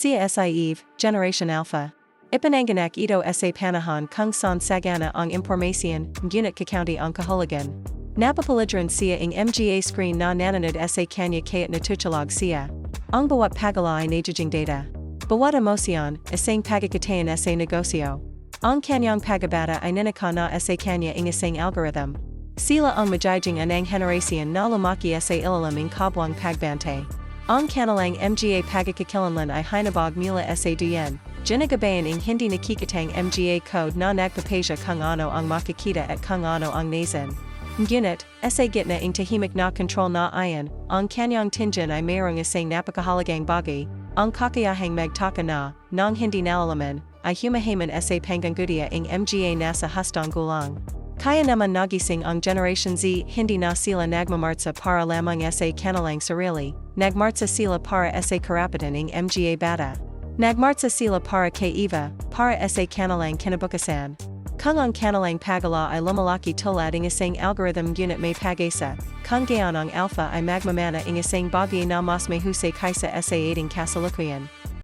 Sia si Eve, Generation Alpha. Ipananganak ito sa panahan kung san sagana ang impormasyon, ngunit kakaunti ang kahulugan. Napapalidran siya ing mga screen na nananod sa kanya kayat natutulag siya. Ang bawat pagala ay najajing data. Bawat emosyon, isang pagkakatayan sa negosyo. Ang kanyang pagabata ay ninaka na sa kanya ing isang algorithm. Sila ang majijing anang generasyon na lumaki sa ilalim ing kabwang pagbante. Ang Kanalang mga pagkakakilanlan ay hinabog mula sa duyan. Ginagabayan ing hindi nakikitang mga code na nagpapasya kung ano ang Makakita at kung ano ang nasan. Ngunit, sa gitna ing tahimik na control na ayan, ang kanyang tinjan ay mayroong isang napakahalagang bagay, ang kakayahang magtaka na, nang hindi nalalaman, ay humahaman sa panganggutia ing mga nasa hustang gulang. Kaya naman nagising ang Generation Z hindi na sila nagmamartsa para lamang sa kanilang sarili, nagmartsa sila para sa karapatan ing mga bata. Nagmartsa sila para kay Eva, para sa kanilang kinabukasan. Kung ang kanilang pagala ay lumalaki tulad ng isang algorithm unit may pagasa, kung gayon ang alpha ay magmamana ng isang bagay na mas mahusay kaysa sa ating kasalukuyan.